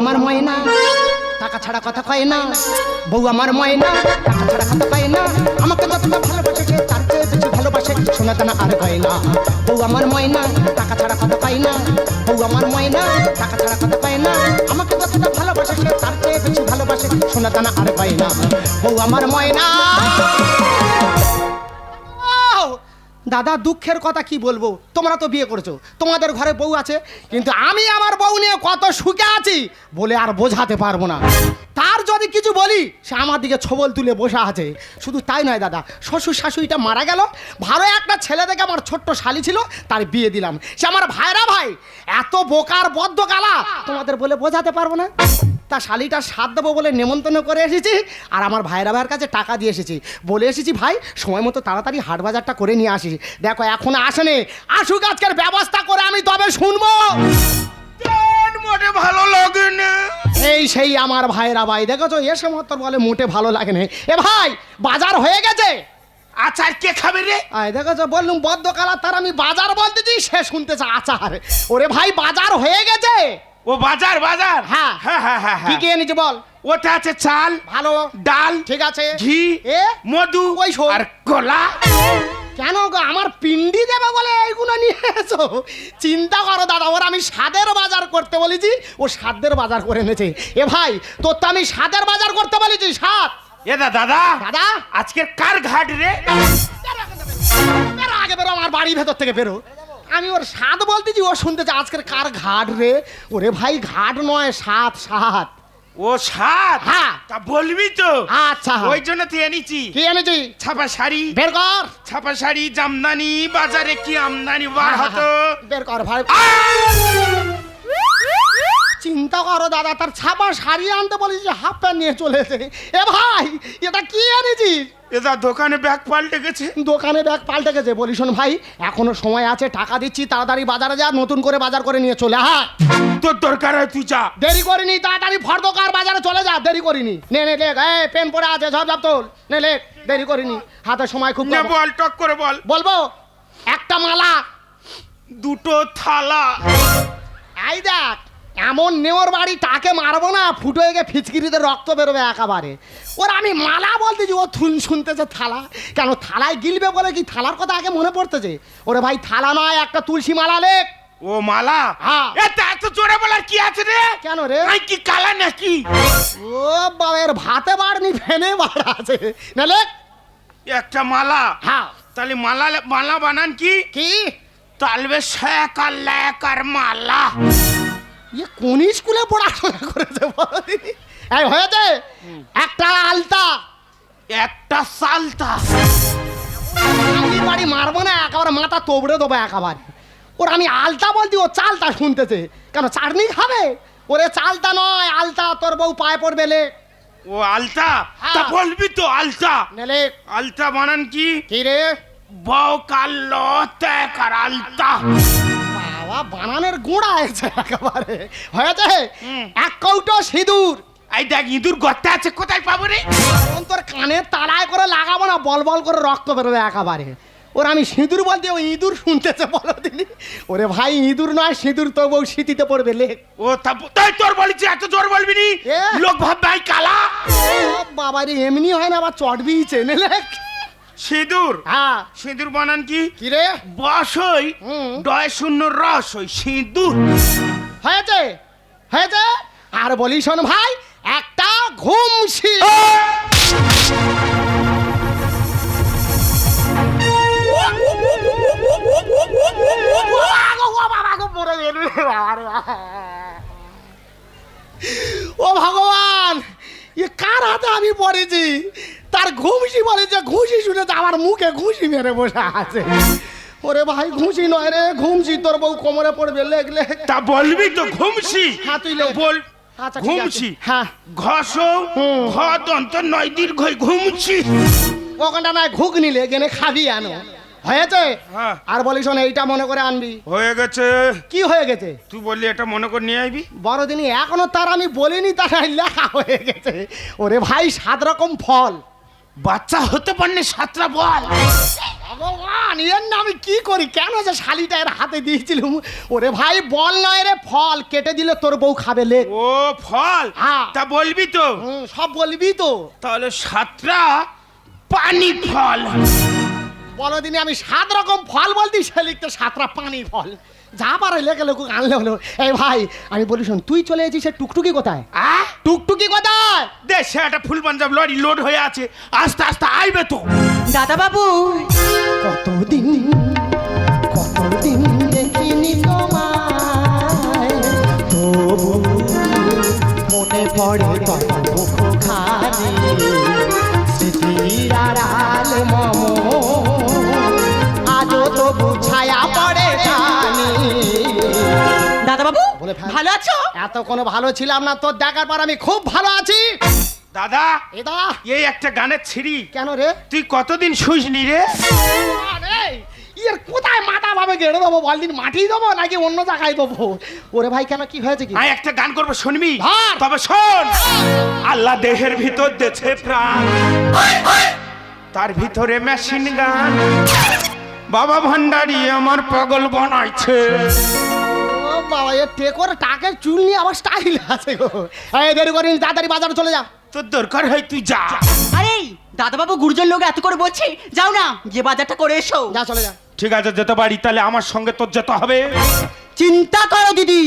আমার ময়না, টাকা ছাড়া কথা কয় না। বউ আমার ময়না, টাকা ছাড়া কথা কয় না। আমাকে যতটা ভালোবাসে সে তার চেয়ে বেশি ভালোবাসে শোনা দানা আর কয় না। বউ আমার ময়না, টাকা ছাড়া কথা কয় না। বউ আমার ময়না, টাকা ছাড়া কথা কয় না। আমাকে যতটা ভালোবাসে সে তার চেয়ে বেশি ভালোবাসে শোনা দানা আর কয় না। বউ আমার ময়না! দাদা, দুঃখের কথা কি বলব? তোমরা তো বিয়ে করেছ, তোমাদের ঘরে বউ আছে, কিন্তু আমি আমার বউ নিয়ে কত সুখে আছি বলে আর বোঝাতে পারব না। তার যদি কিছু বলি, সে আমার দিকে ছবল তুলে বসে আছে। শুধু তাই নয় দাদা, শ্বশুর শাশুড়িটা মারা গেল, ভালো একটা ছেলে দেখে আমার ছোট্ট শালি ছিল, তার বিয়ে দিলাম। সে আমার ভাইরা ভাই, এত বোকার বদ্ধ গালা তোমাদের বলে বোঝাতে পারব না? তা শালিটা সাথ দেবো বলে নেমন্তন্ন করে এসেছি আর আমার ভাইরা ভাইয়ের কাছে টাকা দিয়ে এসেছি। বলে এসেছি ভাই সময় মতো তাড়াতাড়ি হাট বাজারটা করে নিয়ে আসিস। দেখো এখন আসেনি আসুক আজকের ব্যবস্থা করে আমি তবে শুনব। মোটে ভালো লাগে না এই সেই আমার ভাইরা ভাই। দেখেছ এসে মতো বলে মোটে ভালো লাগে না এ ভাই বাজার হয়ে গেছে? আচার কে খাবে রে? আয় দেখেছ বললুম বদ্ধ কালা তার আমি বাজার বলতেছি সে শুনতেছে আচার। ওরে ভাই বাজার হয়ে গেছে? ও বাজার বাজার। হ্যাঁ। হ্যাঁ হ্যাঁ হ্যাঁ কি হ্যাঁ। কি এনেছে বল? ওটা আছে চাল ভালো। ডাল ঠিক আছে। ঘি এ? মধু ওই। আর কলা। কেন গো আমার পিন্ডি দেবে বলে এইগুলো নিয়ে এসো? চিন্তা করো দাদা ওর আমি সাদের বাজার করতে বলেছি ও স্বাদের বাজার করে এনেছে। এ ভাই তোর তো আমি স্বাদের বাজার করতে বলেছি স্বাদ। এদা দাদা। দাদা? আজকের কার ঘাট রে? বেরো আগে বেরো। আমার বাড়ির ভেতর থেকে বেরো। আমি ওর স্বাদ বলতেছি ও শুনতেছে আজকের কার ঘাট রে? ওরে ভাই ঘাট নয় সাত সাত ও সাত হ্যাঁ। তা বলবি তো? আচ্ছা। ওই জন্য তুই এনেছি। কি এনেছি? ছাপা শাড়ি। বের কর। ছাপা শাড়ি জামদানি বাজারে কি আমদানি? বার হতো? বের কর ভাই। চিন্তা করো দাদা তার ছাপা শাড়ি আনতে বলেছি হাফ প্যান্ট নিয়ে চলে এসে। এ ভাই এটা কি এনেছিস? এদা দোকানে ব্যাগ পাল্টে গেছে দোকানে ব্যাগ পাল্টে গেছে বলি শোন ভাই এখনও সময় আছে টাকা দিচ্ছি তাড়াতাড়ি বাজারে যা নতুন করে বাজার করে নিয়ে চলে হ্যাঁ। তোর দরকার হয় তুই যা। দেরি করিনি তাড়াতাড়ি ফর্দকার বাজারে চলে যা দেরি করিনি। নে নে লেখ এই পেন পড়ে আছে সব সব তোল। নে লেখ দেরি করিনি হাতে সময় খুব নে। বল টক করে বল। বলব একটা মালা। দুটো থালা। আই দেখ এমন নেওর বাড়ি টাকে মারবো না ফুটো গিয়ে ফিচকিরিতে রক্ত বেরোবে একেবারে। ওর আমি মালা বলতেছি ও থুন শুনতেছে থালা। কেন থালায় গিলবে বলে কি থালার কথা আগে মনে পড়তেছে ওরে ভাই থালা নয় একটা তুলসী মালা লেখ ও মালা? হ্যাঁ। এটা এত জোরে বলার কি আছে রে? কেন রে? আই কি কালা নাকি? ও বাবের ভাতে বাড়নি ফেনে বাড়া আছে। না লেখ একটা মালা? হ্যাঁ। তাহলে মালা মালা বানান কি? কি? তালবে শেখ আর লেক আর মালা। ইয়ে কোন স্কুলে পড়াশোনা করেছে? এই হয়েছে? একটা আলতা। একটা সালতা। বাড়ি মারবো না একেবারে মাথা তোবড়ে দেবো একেবারে। ওর আমি আলতা বলছি ও চালতা শুনতেছে। কেন চাটনি খাবে? ওরে চালতা নয় আলতা তোর বউ পায়ে পড়বে লে। ও আলতা? হ্যাঁ। তা বলবি তো আলতা? নেলে আলতা বানান কি? কি রে? বউ কাল আর আলতা। বাবা বানানের গুঁড়া হয়েছে একেবারে। হয়েছে? এক কৌটো সিঁদুর। এই দেখ ইঁদুর গর্তে আছে কোথায় পাবো রে? এখন তোর কানের তালায় করে লাগাবো না বল বল করে রক্ত বেরোবে একেবারে। ওর আমি সিঁদুর বলতে ও ইঁদুর শুনতেছে বলো দিনি ওরে ভাই ইঁদুর নয় সিঁদুর তো বউ শীতিতে পড়বে লেখ। ও তা তাই তোর বলেছি এত জোর বলবি নি। লোক ভাববে আই কালা। বাবা রে এমনি হয় না আবার চটবি চেনে লেখ। সিঁদুর। হ্যাঁ। সিঁদুর বানান কি? কি রে? বসই। ডয় শূন্য রস ওই সিঁদুর। হয়েছে? হয়েছে? আর বলি শোন ভাই একটা ঘুমছি ও ভগবান এ কার হাতে আমি পড়েছি? তার ঘুমসি বলেছে ঘুষি শুনে তো আমার মুখে ঘুষি মেরে বসে আছে। ওরে ভাই ঘুষি নয় রে ঘুমসি তোর বউ কোমরে পড়বে লেগ লেগ। তা বলবি তো ঘুমছি হ্যাঁ, তুই। বল আচ্ছা, ঘুমছি হ্যাঁ। ঘস। ঘ দন্ত নয় দীর্ঘ ঘুমছি ওখানটা নয় ঘুগ নিলে গেনে খাবি আনো হয়েছে? হ্যাঁ। আর বলিস এইটা মনে করে আনবি। হয়ে গেছে। কি হয়ে গেছে? তুই বললি এটা মনে করে নিয়ে আইবি? বড়দিনই এখনও তার আমি বলিনি তার লেখা হয়ে গেছে। ওরে ভাই সাত রকম ফল। বাচ্চা হতে পারলে সাতটা বল। ভগবান এর না আমি কি করি? কেন যে শালিটা এর হাতে দিয়েছিলাম ওরে ভাই বল নয় রে ফল কেটে দিলে তোর বউ খাবে লেগ ও ফল? হ্যাঁ। তা বলবি তো? হুম, সব বলবি তো। তাহলে সাতটা পানি ফল। বলো দিনে আমি সাত রকম ফল বলতি সে লিখতে সাতটা পানি ফল। যা পারে লেগে লোক আনলে হলো। এই ভাই আমি বলি শোন তুই চলে এসেছিস সে টুকটুকি কোথায়? আহ টুকটুকি কোথায়? দেশে একটা ফুল পাঞ্জাব লরি লোড হয়ে আছে। আস্তে আস্তে আইবে তো। দাদা বাবু কতদিন কতদিন দেখিনি তোমায়। তবু মনে পড়ে স্মৃতির আড়াল মম আজও তবু ছায়া বাবু ভালো আছো? এত কোনো ভালো ছিলাম না তোর দেখার পর আমি খুব ভালো আছি। দাদা এ দাদা এই একটা গানের ছিড়ি। কেন রে? তুই কতদিন শুইসনি রে? আরে, ইয়ের কোথায় মাথা ভাবে গেড়ে দেবো? বলদিন মাটি দেবো নাকি অন্য জায়গায় দেবো? ওরে ভাই কেন কি হয়েছে কি? আমি একটা গান করব শুনবি। তবে শোন। আল্লাহ দেহের ভিতর দেছে প্রাণ। তার ভিতরে মেশিন গান বাবা ভান্ডারি আমার পাগল বানাইছে। বাবা এ টেকর টাকের চুল নিয়ে আবার স্টাইল আছে গো। এই দেরি করিনি তাড়াতাড়ি বাজারে চলে যা। তোর দরকার হয় তুই যা। আরে দাদা বাবু গুরুজন লোক এত করে বলছি যাও না যে বাজারটা করে এসো। যা চলে যা। ঠিক আছে যেতে পারি তাহলে আমার সঙ্গে তোর যেতে হবে। চিন্তা করো দিদি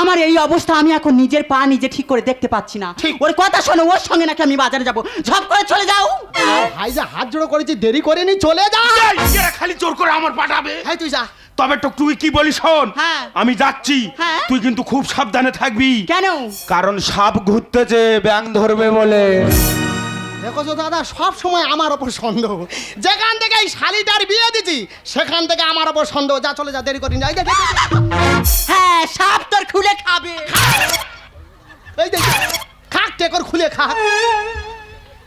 আমার এই অবস্থা আমি এখন নিজের পা নিজে ঠিক করে দেখতে পাচ্ছি না। ঠিক। ওর কথা শোনো ওর সঙ্গে নাকি আমি বাজারে যাব। ঝপ করে চলে যাও। ভাই যা হাত জোড়ো করেছি দেরি করিনি চলে যা। খালি জোর করে আমার পাঠাবে। হাই তুই যা। তবে তো তুই কি বলিস শোন? হ্যাঁ। আমি যাচ্ছি। হ্যাঁ। তুই কিন্তু খুব সাবধানে থাকবি। কেন? কারণ সাপ ঘুরতেছে ব্যাং ধরবে বলে। দেখো তো দাদা সব সময় আমার ওপর সন্দেহ। যেখান থেকে এই শালিটার বিয়ে দিছি সেখান থেকে আমার ওপর সন্দেহ। যা চলে যা দেরি করিনি এই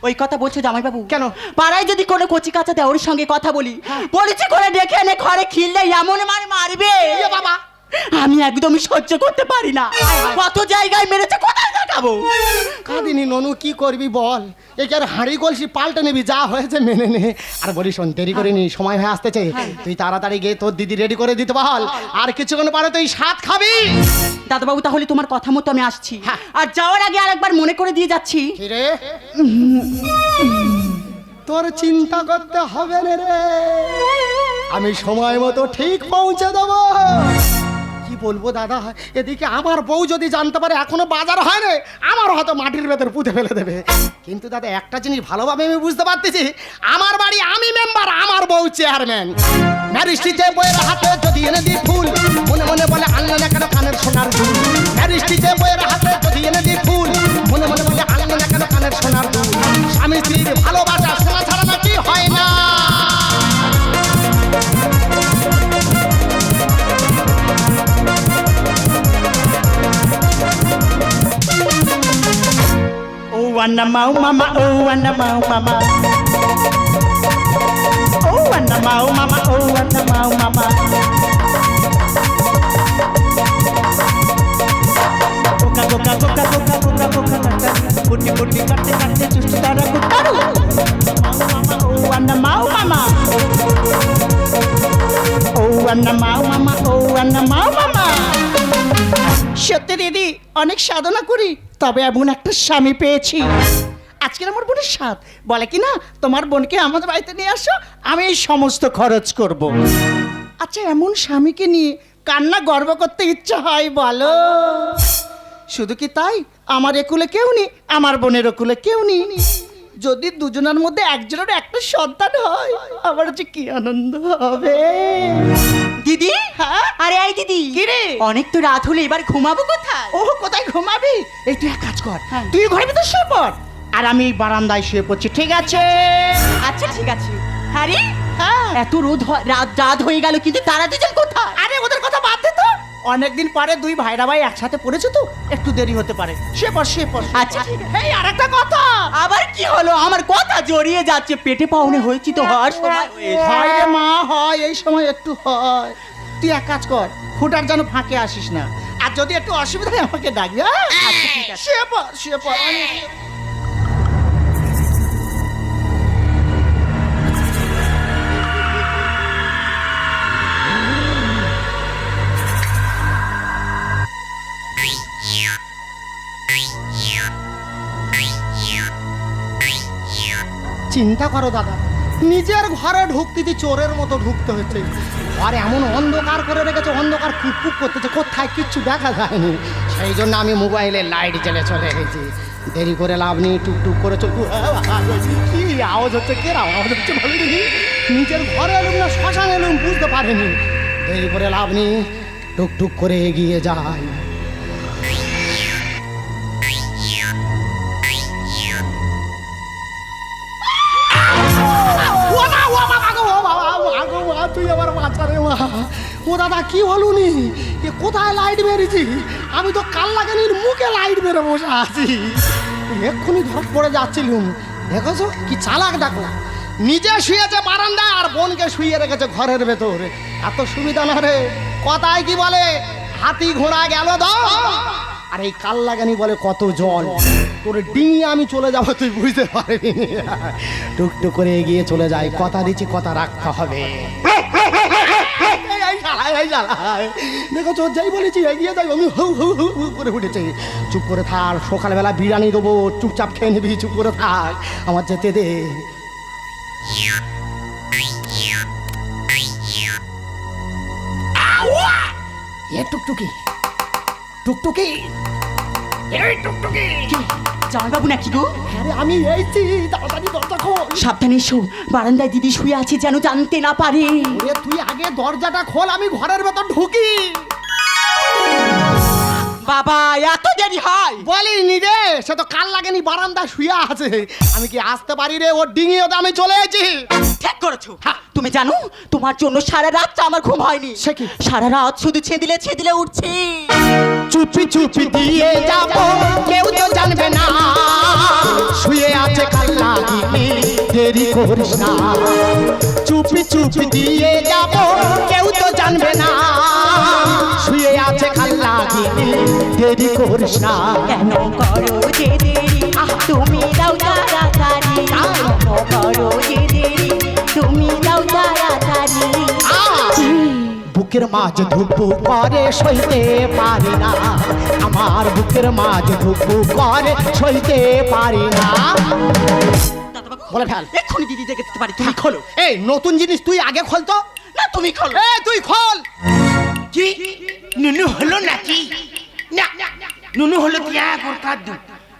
ওই কথা বলছো জামাই বাবু কেন? পাড়ায় যদি কোনো কচি কাঁচা দেওয়ার সঙ্গে কথা বলি পরিচয় করে ডেকে এনে ঘরে খিললে এমন মার মারবে। ইয়ে বাবা। আমি একদমই সহ্য করতে পারি না। কত জায়গায় মেরেছে কোথায় দেখাবো? কাঁদিনি ননু কি করবি বল? একে আর হাঁড়ি কলসি পাল্টে নিবি? যা হয়েছে মেনে নে। আর বলি শোন দেরি করে নি সময় হয়ে আসতেছে। তুই তাড়াতাড়ি গিয়ে তোর দিদি রেডি করে দিতে বল। আর কিছুক্ষণ পরে তুই সাত খাবি। দাদাবাবু তাহলে তোমার কথা মতো আমি আসছি। হ্যাঁ। আর যাওয়ার আগে আরেকবার মনে করে দিয়ে যাচ্ছি। রে? তোর চিন্তা করতে হবে না রে। আমি সময় মতো ঠিক পৌঁছে দেবো। কি বলব, দাদা? এদিকে আমার বউ যদি জানতে পারে, এখনও বাজার হয় না। আমার হয়তো মাটির ভেতর পুঁতে ফেলে দেবে। কিন্তু দাদা, একটা জিনিস ভালোভাবে আমি বুঝতে পারতেছি। আমার বাড়ি আমি মেম্বার আমার বউ চেয়ারম্যান ম্যারিস্ট্রিতে বইয়ের হাতে যদি এনে দিই ফুল, মনে মনে বলে আনলো না কেন কানের সোনার দুল। ম্যারিস্ট্রিতে বইয়ের হাতে যদি এনে দিই ফুল, মনে মনে বলে আনলো না কেন কানের সোনার দুল। স্বামী স্ত্রীর ভালোবাসা wanna mau mama, oh, wanna mau mama. Oh, wanna mau mama, oh, wanna mau mama. Coca, coca, coca, coca, coca, coca, coca. Puti, puti, kate, kate, chustu, tara, kutaru. Mau mama, oh, wanna mau mama. Oh, wanna mau mama, oh, wanna mau mama. সত্যি দিদি অনেক সাধনা তবে এমন একটা স্বামী পেয়েছি। আজকের আমার বোনের সাথ বলে কি না, তোমার বোনকে আমাদের বাড়িতে নিয়ে আসো, আমি এই সমস্ত খরচ করব। আচ্ছা এমন স্বামীকে নিয়ে কান্না গর্ব করতে ইচ্ছা হয়, বলো। শুধু কি তাই? আমার একুলে কেউ নেই, আমার বোনের একুলে কেউ নেই। যদি দুজনের মধ্যে একজনের একটা সন্তান হয়, আমার যে কি আনন্দ হবে। দিদি? হ্যাঁ? আরে আই দিদি। কি রে? অনেক তো রাত হলে এবার ঘুমাবো কোথায়? ও কোথায় ঘুমাবি? এই তুই এক কাজ কর হ্যাঁ। তুই ঘরে ভিতর শুয়ে পড়। আর আমি বারান্দায় শুয়ে পড়ছি ঠিক আছে? আচ্ছা ঠিক আছে। হ্যারি হ্যাঁ। এত রোদ হয়- রাত রাত হয়ে গেল কিন্তু তারা দুজন কোথায়? আরে ওদের কথা বাদ দে তো। অনেকদিন পরে দুই ভাইরা ভাই একসাথে পড়েছে তো একটু দেরি হতে পারে। সে শুয়ে পড় শুয়ে আচ্ছা। এই আরেকটা কথা। আবার কি হলো? আমার কথা জড়িয়ে যাচ্ছে। পেটে পাউনে হয়েছি তো হওয়ার সময়। হয়েছে। হয় রে মা হয় এই সময় একটু হয়। তুই এক কাজ কর ফুটার যেন ফাঁকে আসিস না। আর যদি একটু অসুবিধা হয় আমাকে ডাকবি হ্যাঁ? আচ্ছা, ঠিক আছে। শুয়ে পড় শুয়ে পড় চিন্তা করো দাদা, নিজের ঘরে ঢুকতে চোরের মতো ঢুকতে হচ্ছে। ঘরে এমন অন্ধকার করে রেখেছে, অন্ধকার কুককুক করতেছে, কোথায় কিচ্ছু দেখা যায়নি। সেই জন্য আমি মোবাইলে লাইট জ্বেলে চলে গেছি দেরি করে লাভ নেই টুকটুক করে চল কি আওয়াজ হচ্ছে, কে আওয়াজ হচ্ছে ভালো নিজের ঘরে এলুম না, শ্মশান এলুম, বুঝতে পারেনি। দেরি করে লাভ নেই টুকটুক করে এগিয়ে যায় ও দাদা, কি হলুনি এ কোথায় লাইট মেরেছি আমি তো কাল লাগানির মুখে লাইট মেরে বসে আছি। এক্ষুনি ধর পড়ে যাচ্ছিলুম। দেখেছ? কি চালাক দেখো নিজে শুয়েছে বারান্দায় আর বোনকে শুয়ে রেখেছে ঘরের ভেতর। এত সুবিধা না রে। কথায় কি বলে? হাতি ঘোড়া গেল দাও আর এই কাল লাগানি বলে কত জল। তোর ডিঙিয়ে আমি চলে যাব, তুই বুঝতে পারবি টুকটুক করে এগিয়ে চলে যায় কথা দিচ্ছি, কথা রাখতে হবে। এই শালা। দেখো যাই বলেছি, এগিয়ে যাই। আমি হু হু হু হু করে উঠেছে। চুপ করে থাক, সকালবেলা বিরিয়ানি দেবো, চুপচাপ খেয়ে নিবি, চুপ করে থাক। আমার যেতে দে। এ টুকটুকি। টুকটুকি। এই টুকটুকি। জামাইবাবু নাকি গো? আরে আমি এইছি তাড়াতাড়ি দরজা খোল। সাবধানে এসো বারান্দায় দিদি শুয়ে আছে যেন জানতে না পারে। ওরে তুই আগে দরজাটা খোল আমি ঘরের ভেতর ঢুকি। বাবা এত দেরি হয়? বলিনি রে সে তো কাল লাগেনি বারান্দা শুয়ে আছে। আমি কি আসতে পারি রে ওর ডিঙি ওটা আমি চলে এসেছি। ঠিক করেছ। তুমি জানো তোমার জন্য সারা রাতটা আমার ঘুম হয়নি। সে কি? সারা রাত শুধু ছেদিলে ছেদিলে উঠছি। চুপি চুপি দিয়ে যাব। কেউ তো জানবে না। শুয়ে আছে কাল লাগিনি দেরি করিস না। চুপি চুপি দিয়ে যাব, কেউ তো জানবে না। শুয়ে আছে কাল লাগিনি দেরি করিস না। কেন করো যে দেরি? তুমি দাও তাড়াতাড়ি। কেন করো যে দেরি? তুমি বুকের মাঝ ধুকু করে সইতে পারি না। আমার বুকের মাঝ ধুকু করে সইতে পারি না। বলে ফেল। এক্ষুনি দিদি দেখে দিতে পারি তুমি খোলো। এই নতুন জিনিস তুই আগে খোল তো। না তুমি খোলো। এই তুই খোল। কি? নুনু হলো নাকি? না নুনু হলো কি? ওর কাদ্দু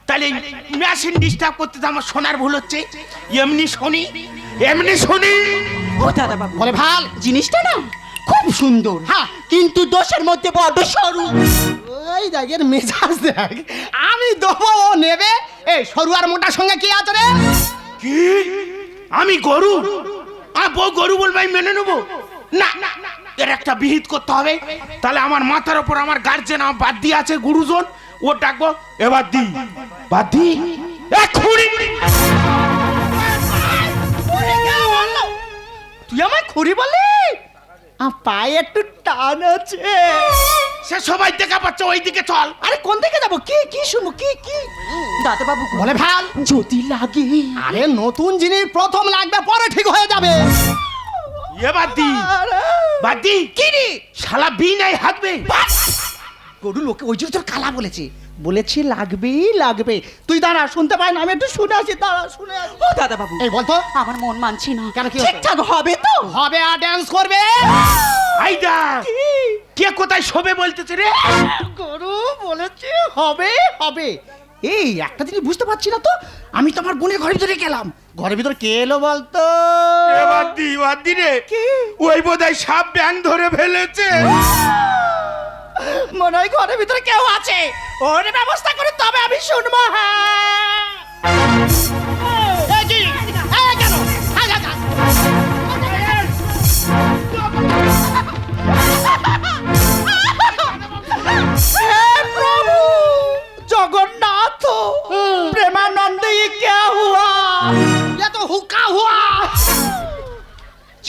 তাহলে মেশিন ডিস্টার্ব করতে তো আমার শোনার ভুল হচ্ছে। এমনি শুনি এমনি শুনি। ও দাদা বাবু। বলে ভালো জিনিসটা না খুব সুন্দর। হ্যাঁ। কিন্তু দোষের মধ্যে বড্ড সরু। ওই দেখ এর মেজাজ দেখ। আমি দেবো ও নেবে। এই সরু আর মোটার সঙ্গে কি আছে রে? কি? আমি গরু? আর বউ গরু বলবে আমি মেনে নেব? না এর একটা বিহিত করতে হবে। তাহলে আমার মাথার ওপর আমার গার্জেন আমার বাদ দিয়ে আছে গুরুজন। ও ডাকবো এবার দি বাদ দি এক্ষুনি তুই আমায় খুরি বলি আ, পায়ে একটু টান আছে। সে সবাই দেখা পাচ্ছে ওইদিকে চল। আরে কোন দিকে যাব? কি কি শুনব? কি কি? দাদা বাবু বলে ভালো যদি লাগে। আরে নতুন জিনিস প্রথম লাগবে পরে ঠিক হয়ে যাবে। এবার দি। বাদ দি। কি রে? শালা বি নাই হাতবে গরু লোকে ওই জন্য তোর কালা বলেছে। বলেছি লাগবেই লাগবে। তুই দাঁড়া শুনতে পাই না আমি একটু শুনে আসি দাঁড়া শুনে আসি। ও দাদা বাবু এই বলতো? আমার মন মানছি না। কেন, কি? ঠিকঠাক হবে তো? হবে আর ড্যান্স করবে? আইদা কে? কোথায় শোবে বলতেছে রে? গরু বলেছে হবে হবে। এই একটা জিনিস বুঝতে পারছি না তো। আমি তো আমার বোনের ঘরের ভিতরে গেলাম। ঘরের ভিতরে কে এলো বলতো? এবার দি এবার দি রে। ওই বোধহয় সাপ ব্যাং ধরে ফেলেছে। মনে হয় ঘরের ভিতরে কেউ আছে। ওর ব্যবস্থা করে তবে আমি শুনবো হ্যাঁ এই কি? এই কেন? এই দেখা। হে প্রভু জগন্নাথ প্রেমানন্দ ये क्या हुआ এ তো হুকা হুয়া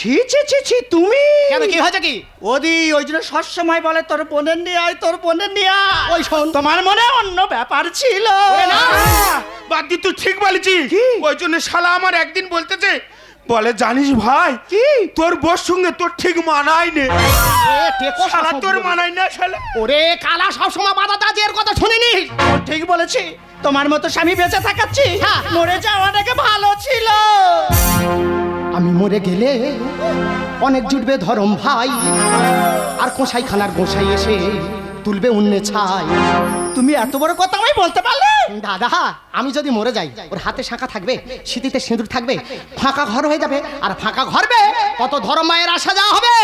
ছি ছি ছি ছি তুমি! কেন কি হয়েছে কি? ওদি ওই জন্য সবসময় বলে তোর বোনের নিয়ে আয় তোর বোনের নিয়ে আয় ওই শোন। তোমার মনে অন্য ব্যাপার ছিল। বাদ দি তুই ঠিক বলেছিস ওই জন্য শালা আমার একদিন বলতেছে বলে জানিস ভাই কি? তোর বোর সঙ্গে তোর ঠিক মানায় নে। এ, টেকো শালা তোর। মানায় না শালা। ওরে কালা সবসময় বাধা আছে এর কথা শুনিনি। ও ঠিক বলেছি তোমার মতো স্বামী বেঁচে থাকাচ্ছি হ্যাঁ। মরে যাওয়াটাকে ভালো ছিল। আমি মরে গেলে অনেক জুটবে ধরম ভাই। আর কোষাই খানার গোসাই এসে তুলবে উন্নে ছাই। তুমি এত বড় কথা আমি বলতে পারলে? দাদা আমি যদি মরে যাই ওর হাতে শাঁখা থাকবে সিঁথিতে সিঁদুর থাকবে ফাঁকা ঘর হয়ে যাবে আর ফাঁকা ঘরবে কত ধরম মায়ের আসা যাওয়া হবে।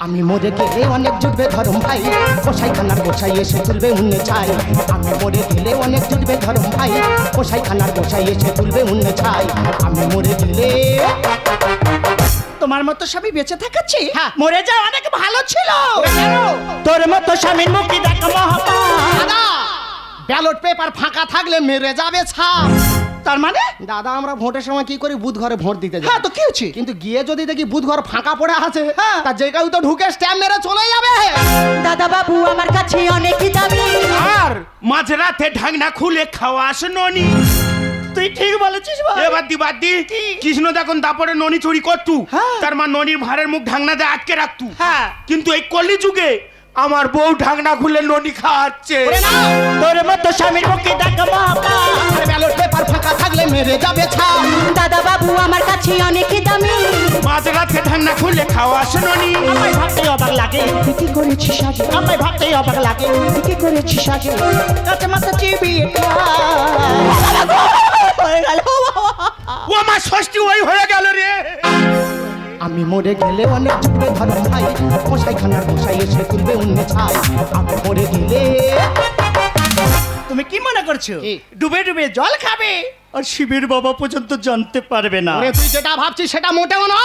আমি মরে গেলে অনেক জুটবে ধরম ভাই কোষাই খানার গোসাই এসে তুলবে উন্নে ছাই। আমি মরে গেলে অনেক জুটবে ধরম ভাই কোষাই খানার গোসাই এসে তুলবে উন্নে ছাই। আমি মরে গেলে তোমার মতো স্বামী বেঁচে থাকাচ্ছি? হ্যাঁ। মরে যাওয়া অনেক ভালো ছিল? তোর মতো স্বামীর মুক্তি দেখা মহাপাপ। দাদা! ব্যালট পেপার ফাঁকা থাকলে মেরে যাবে ছাপ। তার মানে? দাদা আমরা ভোটের সময় কি করি? বুধ ঘরে ভোট দিতে যাই। হ্যাঁ তো কি হচ্ছে? কিন্তু গিয়ে যদি দেখি বুধ ঘর ফাঁকা পড়ে আছে হ্যাঁ। তা যে কেউ তো ঢুকে স্ট্যাম্প মেরে চলে যাবে। দাদা বাবু আমার কাছে অনেক দামি। আর মাঝরাতে ঢাকনা খুলে খাওয়া আসে ননি। তুই ঠিক বলেছিস ভাই এবার দি বাদ দি। কৃষ্ণ দেখুন তারপরে ননি চুরি করতু। হ্যাঁ। তার মা ননির ভাড়ের মুখ ঢাকনা দিয়ে আটকে রাখতু। হ্যাঁ। কিন্তু এই কলি যুগে আমার বউ ঢাকনা খুলে ননি না তোর মতো স্বামীর মুক্তি দেখা আরে ব্যালট পেপার ফাঁকা থাকলে মেরে যাবে ছাপ দাদা বাবু আমার কাছে অনেক দামি। মাঝরাতে ঢাকনা খুলে খাওয়া আসে ননি আমায় ভাবতে অবাক লাগে। তুই কি করেছিস আগে? আমায় ভাবতে অবাক লাগে। তুই কি করেছিস আগে? কাছে মাথা চিবিয়ে গেল ও আমার ষষ্ঠী ওই হয়ে গেল রে। আমি মরে গেলে অনেক জুটবে ধরম ভাই মশাইখানার মশাই এসে তুলবে অন্য ছাই। আমি মরে গেলে তুমি কি মনে করছ? ডুবে ডুবে জল খাবে? আর শিবের বাবা পর্যন্ত জানতে পারবে না। তুই যেটা ভাবছিস সেটা মোটেও না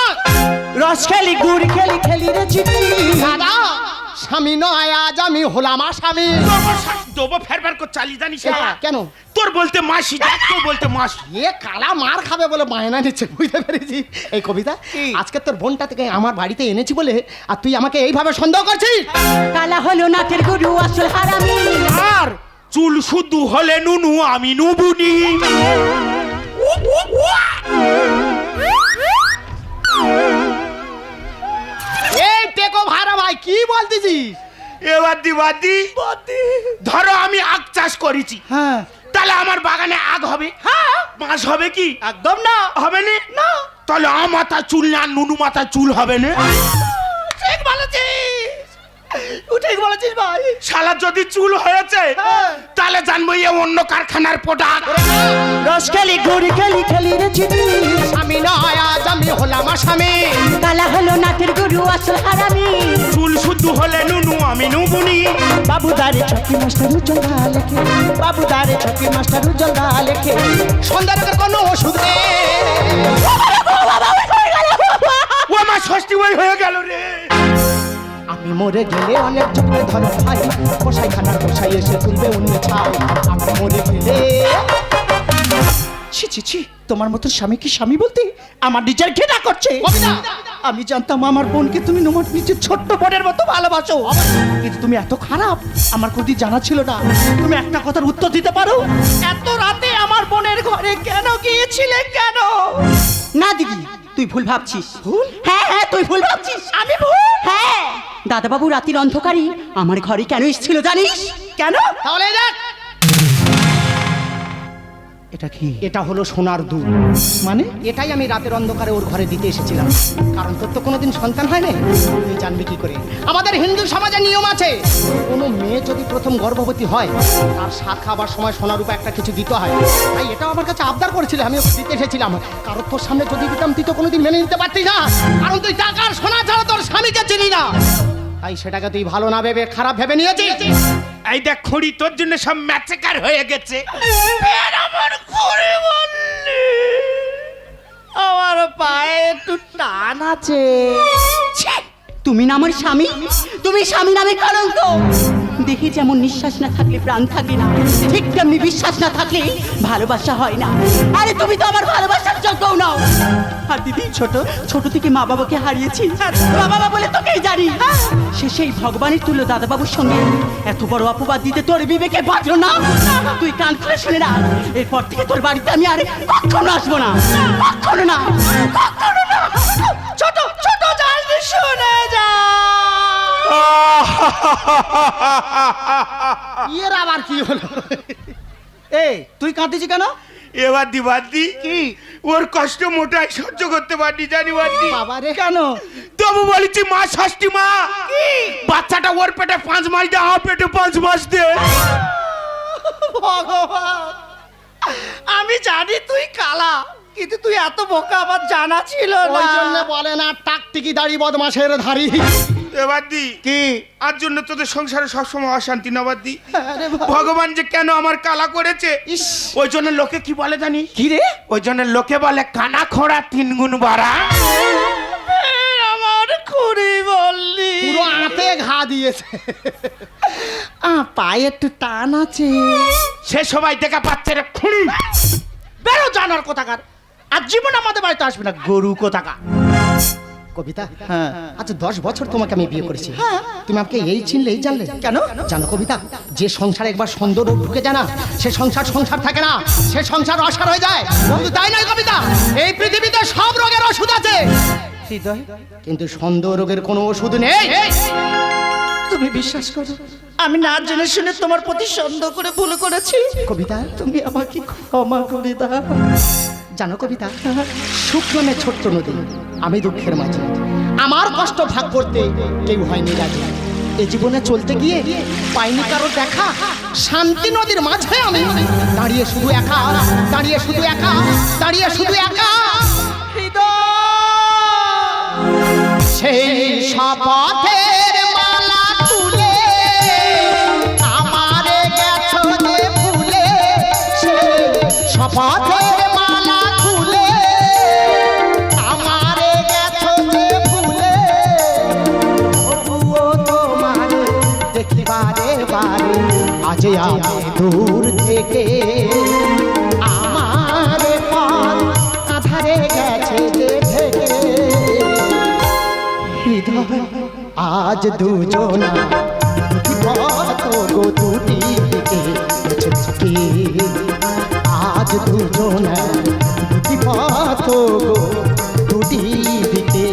রস খেলি গুড় খেলি খেলি রে চিঠি দাদা স্বামী নয় আজ আমি হলাম আসামি দেবো ফেরবার কর চালিয়ে জানিস কেন তোর বলতে মাসি তোর বলতে মাসি এ কালা মার খাবে বলে বায়না নিচ্ছে বুঝতে পেরেছি এই কবিতা? আজকে তোর বোনটা থেকে আমার বাড়িতে এনেছি বলে আর তুই আমাকে এইভাবে সন্দেহ করছিস কালা হলো নাচের গুরু আসল হারামি আর চুল শুদ্ধ হলে নুনু আমি নুবুনি কি বলতেছিস? এবার দি বাদ দি ধরো আমি আখ চাষ করেছি। হ্যাঁ। তাহলে আমার বাগানে আগ হবে? হ্যাঁ। মাস হবে কি? একদম না। হবে না? না। তাহলে আ মাথা চুল না নুনু মাথা চুল হবে না? ঠিক বলেছিস। ঠিক বলেছিস ভাই। শালা যদি চুল হয়েছে হ্যাঁ। তাহলে জানব এ অন্য কারখানার প্রোডাক্ট রস খেলি গুড় খেলি খেলি রে চিঠি স্বামী নয় আজ আমি হলাম আসামি। কালা হলো নাচের গুরু আসল হারামি। চুল শুদ্ধ হলে নুনু আমি নুবুনি। বাবু দারে ছকি মাস্টার উজ্জ্বল দা লেখে। বাবু দারে ছকি মাস্টার উজ্জ্বল দা লেখে। সন্ধ্যার কোনো ওষুধ নেই। ও আমার ষষ্ঠী ওই হয়ে গেল রে। আমি মরে গেলে অনেক চুপে ধরো ভাই কষাই খানার কষাই এসে তুলবে অন্য ছাই আমি মরে গেলে ছি ছি ছি তোমার মতো স্বামী কি স্বামী বলতে আমার নিজের ঘৃণা করছে? আমি জানতাম আমার বোনকে তুমি তোমার নিজের ছোট্ট বোনের মতো ভালোবাসো। কিন্তু তুমি এত খারাপ আমার কোনদিন জানা ছিল না। তুমি একটা কথার উত্তর দিতে পারো? এত রাতে আমার বোনের ঘরে কেন গিয়েছিলে কেন? না দিদি তুই ভুল ভাবছিস। ভুল? হ্যাঁ হ্যাঁ তুই ভুল ভাবছিস। আমি ভুল? হ্যাঁ। দাদাবাবু রাতির অন্ধকারে আমার ঘরে কেন এসেছিল জানিস? কেন? তাহলে দেখ এটা কি? এটা হলো সোনার দুধ মানে? এটাই আমি রাতের অন্ধকারে ওর ঘরে দিতে এসেছিলাম। কারণ তোর তো কোনোদিন সন্তান হয় না তুই জানবি কি করে? আমাদের হিন্দু সমাজে নিয়ম আছে কোনো মেয়ে যদি প্রথম গর্ভবতী হয় তার সাত খাবার সময় সোনার রূপে একটা কিছু দিতে হয়। তাই এটাও আমার কাছে আবদার করেছিল আমি ওকে দিতে এসেছিলাম। কারণ তোর সামনে যদি দিতাম তুই তো কোনোদিন মেনে নিতে পারতি না। কারণ তুই টাকার সোনা ছাড়া তোর স্বামীকে চিনি না। তাই সেটাকে তুই ভালো না ভেবে খারাপ ভেবে নিয়েছিস? এই দেখ খুঁড়ি তোর জন্য সব ম্যাচেকার হয়ে গেছে। আমার পায়ে একটু টান আছে। ছি! তুমি না আমার স্বামী তুমি স্বামী নামে কলঙ্ক। দেহে যেমন নিঃশ্বাস না থাকলে প্রাণ থাকে না, ঠিক তেমনি বিশ্বাস না থাকলে ভালোবাসা হয় না। আরে তুমি তো আমার ভালোবাসার যোগ্যও নাও। আর দিদি, ছোট ছোট থেকে মা বাবাকে হারিয়েছি। মা বাবা বলে তোকেই জানি সে সেই ভগবানের তুল্য দাদাবাবুর সঙ্গে এত বড় অপবাদ দিতে তোর বিবেকে বাঁচলো না? তুই কান খুলে শুনে না, এরপর থেকে তোর বাড়িতে আমি আর কখনো আসব না, কখনো না কখনো না। ছোট ছোট জানি শুনে যা। ইয়ের আবার কি হলো? এই তুই কাঁদতেছি কেন? এবার দি বাদ। দি কি? ওর কষ্ট মোটাই সহ্য করতে পারনি জানি বাদি। বাবা রে। কেন? তবু বলেছি মা ষষ্ঠী মা। বাচ্চাটা ওর পেটে পাঁচ মাস দে আমার পেটে পাঁচ মাস দে। ভগবান আমি জানি তুই কালা কিন্তু তুই এত বোকা আমার জানা ছিল ওই জন্য না বলে না টাকটিকি দাড়ি বদমাসের ধারি এবার দি। কি? আর জন্য তোদের সংসারে সবসময় অশান্তি না বাদ দি। আরে ভগবান যে কেন আমার কালা করেছে? ইস। ওই জন্য লোকে কি বলে জানি? কি রে? ওই জন্য লোকে বলে কানা খোড়া তিন গুণ বাড়া আমার খুঁড়ি বললি। পুরো আঁতে ঘা দিয়েছে। আ পায়ে একটু টান আছে। সে সবাই দেখা পাচ্ছে রে খুঁড়ি। বেরো জানার কোথাকার। আর জীবন আমাদের বাড়িতে আসবে না গরু কোথাকার। কবিতা? হ্যাঁ। আচ্ছা দশ বছর তোমাকে আমি বিয়ে করেছি। তুমি আমাকে এই চিনলে এই জানলে। কেন? জানো কবিতা যে সংসারে একবার সুন্দর ঢুকে যায় না সে সংসার সংসার থাকে না সে সংসার অসার হয়ে যায়। বন্ধু তাই নয় কবিতা এই পৃথিবীতে সব রোগের ওষুধ আছে। কিন্তু সন্দেহ রোগের কোনো ওষুধ নেই। তুমি বিশ্বাস করো? আমি না জেনে শুনে তোমার প্রতি সন্দেহ করে ভুল করেছি। কবিতা? তুমি আমাকে ক্ষমা করে দাও। জানো কবিতা, শুক্রমে ছোট্ট নদী, আমি দুঃখের মাঝে। আমার কষ্ট ভাগ করতে কেউ হয়নি রাজি। এ জীবনে চলতে গিয়ে পাইনি কারও দেখা। শান্তি নদীর মাঝে আমি দাঁড়িয়ে শুধু একা, দাঁড়িয়ে শুধু একা, দাঁড়িয়ে শুধু একা। সেই শপথের আমি দূর থেকে আমারে পথ আধারে গেছে হৃদয়, আজ দুজন গো দুটি দিকে। আজ দুজন দুটি পথ গো দুটি দিকে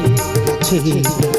থেকে।